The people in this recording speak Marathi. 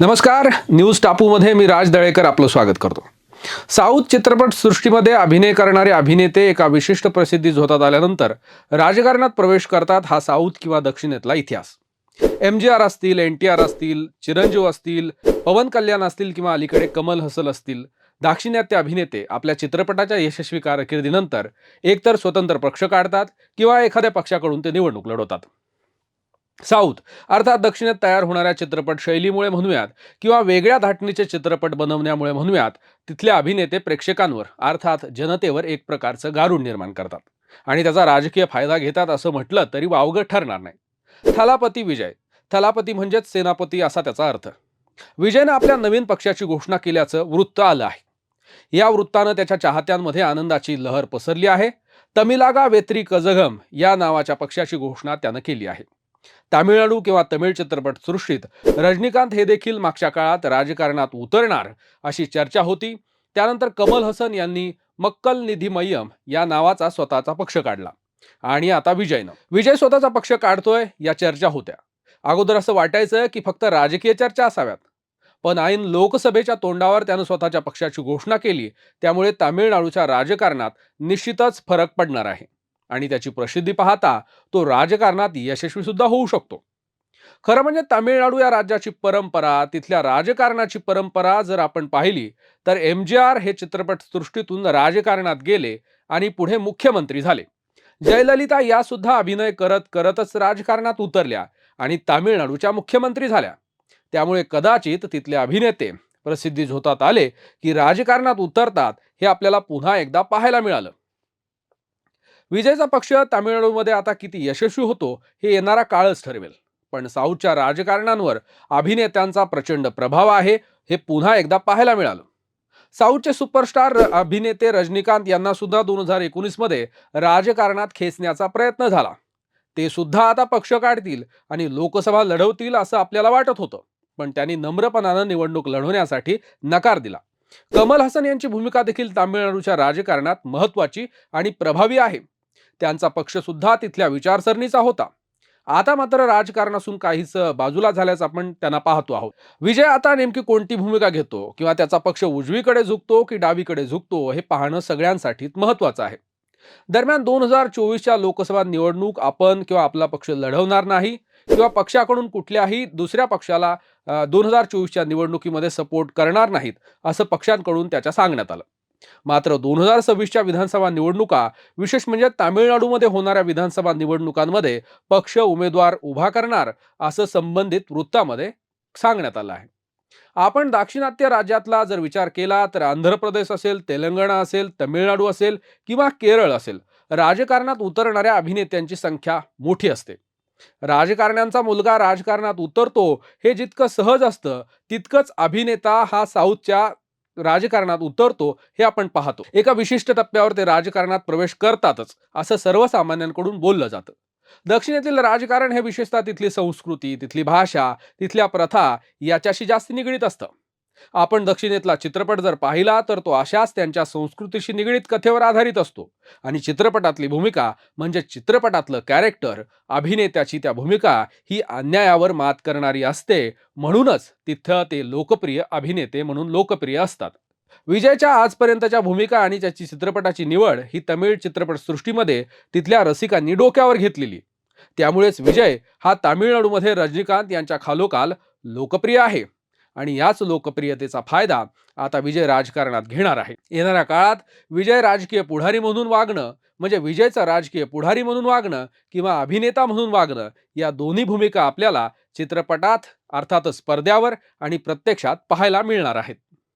नमस्कार न्यूज टापूमध्ये मी राज दळेकर आपलं स्वागत करतो. साऊथ चित्रपट सृष्टीमध्ये अभिनय करणारे अभिनेते एका विशिष्ट प्रसिद्धी झोतात आल्यानंतर राजकारणात प्रवेश करतात हा साऊथ किंवा दक्षिणेतला इतिहास. एम जी आर असतील एन टी आर असतील चिरंजीव असतील पवन कल्याण असतील किंवा अलीकडे कमल हसल असतील दाक्षिणात्य अभिनेते आपल्या चित्रपटाच्या यशस्वी कारकिर्दीनंतर एकतर स्वतंत्र पक्ष काढतात किंवा एखाद्या पक्षाकडून ते निवडणूक लढवतात. साऊथ अर्थात दक्षिणेत तयार होणाऱ्या चित्रपट शैलीमुळे म्हणूयात किंवा वेगळ्या धाटणीचे चित्रपट बनवण्यामुळे म्हणूयात तिथले अभिनेते प्रेक्षकांवर अर्थात जनतेवर एक प्रकारचं गारुड निर्माण करतात. आणि त्याचा राजकीय फायदा घेतात असं म्हटलं तरी वावगं ठरणार नाही. थलापती विजय. थलापती म्हणजेच सेनापती असा त्याचा अर्थ. विजयनं आपल्या नवीन पक्षाची घोषणा केल्याचं वृत्त आलं आहे. या वृत्तानं त्याच्या चाहत्यांमध्ये आनंदाची लहर पसरली आहे. तमिलागा वेत्री कजगम या नावाच्या पक्षाची घोषणा त्यानं केली आहे. तामिळनाडू किंवा तमिळ चित्रपट सृष्टीत रजनीकांत हे देखील मागच्या काळात राजकारणात उतरणार अशी चर्चा होती. त्यानंतर कमल हसन यांनी मक्कल निधी मय्यम या नावाचा स्वतःचा पक्ष काढला. आणि आता विजयनं. विजय स्वतःचा पक्ष काढतोय या चर्चा होत्या. अगोदर असं वाटायचं की फक्त राजकीय चर्चा असाव्यात. पण ऐन लोकसभेच्या तोंडावर त्यानं स्वतःच्या पक्षाची घोषणा केली. त्यामुळे तामिळनाडूच्या राजकारणात निश्चितच फरक पडणार आहे. आणि त्याची प्रसिद्धी पाहता तो राजकारणात यशस्वी सुद्धा होऊ शकतो. खरं म्हणजे तामिळनाडू या राज्याची परंपरा तिथल्या राजकारणाची परंपरा जर आपण पाहिली तर एम जी आर हे चित्रपट सृष्टीतून राजकारणात गेले आणि पुढे मुख्यमंत्री झाले. जयललिता या सुद्धा अभिनय करत करतच राजकारणात उतरल्या आणि तामिळनाडूच्या मुख्यमंत्री झाल्या. त्यामुळे कदाचित तिथले अभिनेते प्रसिद्धी झोतात आले की राजकारणात उतरतात हे आपल्याला पुन्हा एकदा पाहायला मिळालं. विजयचा पक्ष तामिळनाडूमध्ये आता किती यशस्वी होतो हे येणारा काळच ठरवेल. पण साऊथच्या राजकारणांवर अभिनेत्यांचा प्रचंड प्रभाव आहे हे पुन्हा एकदा पाहायला मिळालं. साऊथचे सुपरस्टार अभिनेते रजनीकांत यांना सुद्धा दोन हजार एकोणीसमध्ये राजकारणात खेचण्याचा प्रयत्न झाला. ते सुद्धा आता पक्ष काढतील आणि लोकसभा लढवतील असं आपल्याला वाटत होतं. पण त्यांनी नम्रपणानं निवडणूक लढवण्यासाठी नकार दिला. कमल हसन यांची भूमिका देखील तामिळनाडूच्या राजकारणात महत्वाची आणि प्रभावी आहे. त्यांचा पक्ष सुद्धा तिथल्या विचारसरणीचा होता. आता मात्र राजकारणातून काहीच बाजूला झाल्याचं आपण त्यांना पाहतो आहोत. विजय आता नेमकी कोणती भूमिका घेतो किंवा त्याचा पक्ष उजवीकडे झुकतो की डावीकडे झुकतो हे पाहणं सगळ्यांसाठीच महत्वाचं आहे. दरम्यान दोन हजार चोवीसच्या लोकसभा निवडणूक आपण किंवा आपला पक्ष लढवणार नाही किंवा पक्षाकडून कुठल्याही दुसऱ्या पक्षाला दोन हजार चोवीसच्या निवडणुकीमध्ये सपोर्ट करणार नाहीत असं पक्षांकडून त्याच्या सांगण्यात आलं. मात्र दोन हजार सव्वीसच्या विधानसभा निवडणुका विशेष म्हणजे तामिळनाडूमध्ये होणाऱ्या विधानसभा निवडणुकांमध्ये पक्ष उमेदवार उभा करणार असं संबंधित वृत्तामध्ये सांगण्यात आलं आहे. आपण दाक्षिणात्य राज्यातला जर विचार केला तर आंध्र प्रदेश असेल तेलंगणा असेल तमिळनाडू असेल किंवा केरळ असेल राजकारणात उतरणाऱ्या अभिनेत्यांची संख्या मोठी असते. राजकारण्यांचा मुलगा राजकारणात उतरतो हे जितकं सहज असतं तितकंच अभिनेता हा साऊथच्या राजकारणात उतरतो हे आपण पाहतो. एका विशिष्ट टप्प्यावर ते राजकारणात प्रवेश करतातच असं सर्वसामान्यांकडून बोललं जातं. दक्षिणेतील राजकारण हे विशेषतः तिथली संस्कृती तिथली भाषा तिथल्या प्रथा याच्याशी जास्त निगडीत असतं. आपण दक्षिणेतला चित्रपट जर पाहिला तर तो अशाच त्यांच्या संस्कृतीशी निगडीत कथेवर आधारित असतो. आणि चित्रपटातली भूमिका म्हणजे चित्रपटातलं कॅरेक्टर अभिनेत्याची त्या भूमिका ही अन्यायावर मात करणारी असते. म्हणूनच तिथं ते लोकप्रिय अभिनेते म्हणून लोकप्रिय असतात. विजयच्या आजपर्यंतच्या भूमिका आणि त्याची चित्रपटाची निवड ही तमिळ चित्रपटसृष्टीमध्ये तिथल्या रसिकांनी डोक्यावर घेतलेली. त्यामुळेच विजय हा तामिळनाडूमध्ये रजनीकांत यांच्या खालोखाल लोकप्रिय आहे. आणि याच लोकप्रियतेचा फायदा आता विजय राजकारणात घेणार आहे. येणाऱ्या काळात विजय राजकीय पुढारी म्हणून वागणं म्हणजे विजयचा राजकीय पुढारी म्हणून वागणं किंवा अभिनेता म्हणून वागणं या दोन्ही भूमिका आपल्याला चित्रपटात अर्थातच पडद्यावर आणि प्रत्यक्षात पाहायला मिळणार आहेत.